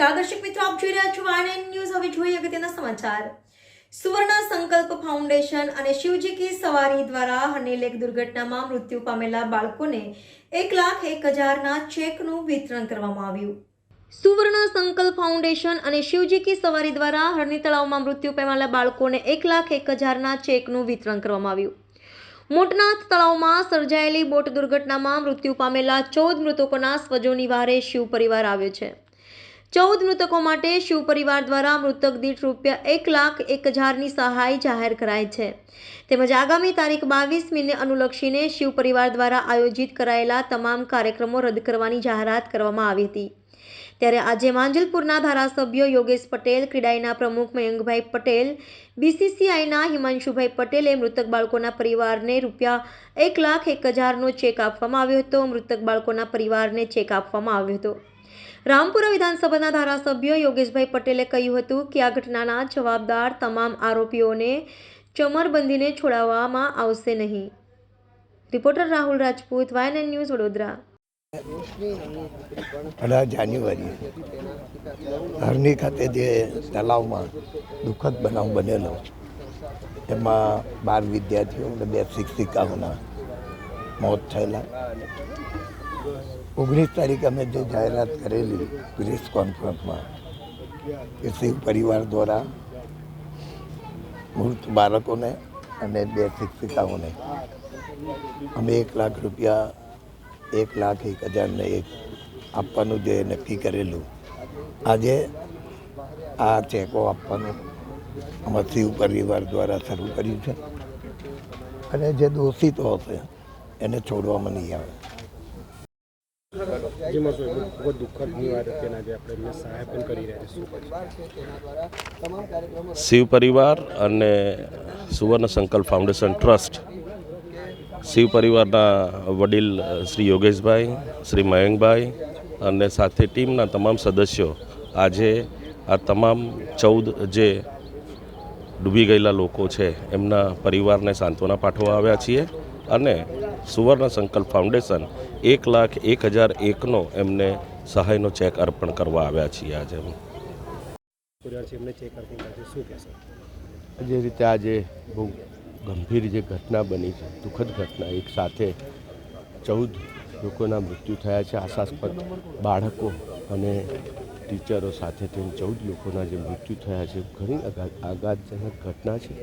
નમસ્કાર દર્શક મિત્રો, આપ જોઈ રહ્યા છો વાયન ન્યૂઝ. હવે જોઈએ અગત્યના સમાચાર. સુવર્ણ સંકલ્પ ફાઉન્ડેશન અને શિવજી કી સવારી દ્વારા હનેલ એક દુર્ઘટનામાં મૃત્યુ પામેલા બાળકોને એક લાખ એક હજારના ચેકનું વિતરણ કરવામાં આવ્યું. સુવર્ણ સંકલ્પ ફાઉન્ડેશન અને શિવજી કી સવારી દ્વારા હરણી તળાવમાં મૃત્યુ પામેલા બાળકોને એક લાખ એક હજારના ચેકનું વિતરણ કરવામાં આવ્યું. મોટનાથ તળાવમાં સર્જાયેલી બોટ દુર્ઘટનામાં મૃત્યુ પામેલા ચૌદ મૃતકોના સ્વજોની વારે શિવ પરિવાર આવ્યો છે. ચૌદ મૃતકો માટે શિવ પરિવાર દ્વારા મૃતક દીઠ રૂપિયા એક લાખ એક હજારની સહાય જાહેર કરાઈ છે. તેમજ આગામી તારીખ બાવીસ મીને અનુલક્ષીને શિવ પરિવાર દ્વારા આયોજિત કરાયેલા તમામ કાર્યક્રમો રદ કરવાની જાહેરાત કરવામાં આવી હતી. ત્યારે આજે માંજલપુરના ધારાસભ્ય યોગેશ પટેલ, ક્રીડાઈના પ્રમુખ મયંકભાઈ પટેલ, બીસીસીઆઈના હિમાંશુભાઈ પટેલે મૃતક બાળકોના પરિવારને રૂપિયા એક લાખ એક હજારનો ચેક આપવામાં આવ્યો હતો. મૃતક બાળકોના પરિવારને ચેક આપવામાં આવ્યો હતો. રામપુરા વિધાનસભાના ધારાસભ્ય યોગેશભાઈ પટેલે કહ્યું હતું કે આ ઘટનાના જવાબદાર તમામ આરોપીઓને ચમરબંધીને છોડાવવામાં આવશે નહીં. રિપોર્ટર રાહુલ રાજપૂત વાયન ન્યૂઝ વડોદરા. અઢાર જાન્યુઆરી. હરની ખાતે જે તલાવમાં દુઃખદ બનાવ બનેલો, એમાં બાર વિદ્યાર્થીઓ અને બે શિક્ષિકાઓના મોત થયેલા. ઓગણીસ તારીખે અમે જે જાહેરાત કરેલી પ્રેસ કોન્ફરન્સમાં કે શિવ પરિવાર દ્વારા, મૃત બાળકોને અને બે શિક્ષિકાઓને અમે એક લાખ રૂપિયા, એક લાખ એક હજારને એક આપવાનું જે નક્કી કરેલું. આજે આ ચેકો આપવાનું અમે શિવ પરિવાર દ્વારા શરૂ કર્યું છે. અને જે દોષિતો હશે, એને છોડવામાં નહીં આવે. શિવ પરિવાર અને સુવર્ણ સંકલ્પ ફાઉન્ડેશન ટ્રસ્ટ, શિવ પરિવારના વડીલ શ્રી યોગેશભાઈ, શ્રી મયંકભાઈ અને સાથે ટીમના તમામ સદસ્યો આજે આ તમામ ચૌદ જે ડૂબી ગયેલા લોકો છે, એમના પરિવારને સાંત્વના પાઠવવા આવ્યા છીએ અને સુવર્ણ સંકલ્પ ફાઉન્ડેશન એક લાખ એક હજાર એકનો એમને સહાયનો ચેક અર્પણ કરવા આવ્યા છીએ આજે કહેશો? જે રીતે આજે બહુ ગંભીર જે ઘટના બની છે દુઃખદ ઘટના એક સાથે ચૌદ લોકોના મૃત્યુ થયા છે આશાસ્પદ બાળકો અને ટીચરો સાથે થઈને ચૌદ લોકોના જે મૃત્યુ થયા છે ઘણી આઘાતજનક ઘટના છે.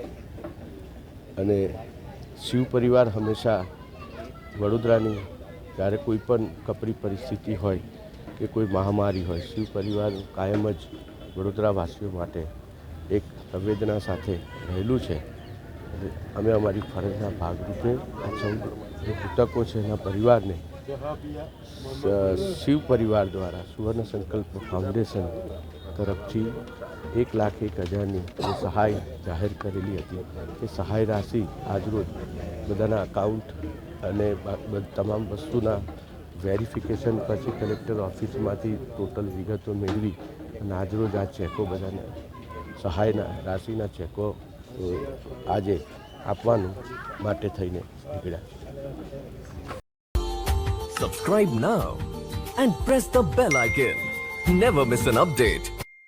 અને શિવ પરિવાર હંમેશા વડોદરાની જ્યારે કોઈ પણ કપરી પરિસ્થિતિ હોય કે કોઈ મહામારી હોય, શિવ પરિવાર કાયમ જ વડોદરાવાસીઓ માટે એક સંવેદના સાથે રહેલું છે. અમે અમારી ફરજના ભાગરૂપે આ સૌ જે છે એના પરિવારને શિવ પરિવાર દ્વારા સુવર્ણ સંકલ્પ ફાઉન્ડેશન તરફથી એક લાખ એક હજારની જે સહાય જાહેર કરેલી હતી, એ સહાય રાશિ આજરોજ બધાના અકાઉન્ટ અને તમામ વસ્તુના વેરિફિકેશન પછી કલેક્ટર ઓફિસમાંથી ટોટલ વિગતો મેળવી અને આજરોજ આ ચેકો બધાને, સહાયના રાશિના ચેકો આજે આપવાનું માટે થઈને નીકળ્યા subscribe now and press the bell icon never miss an update.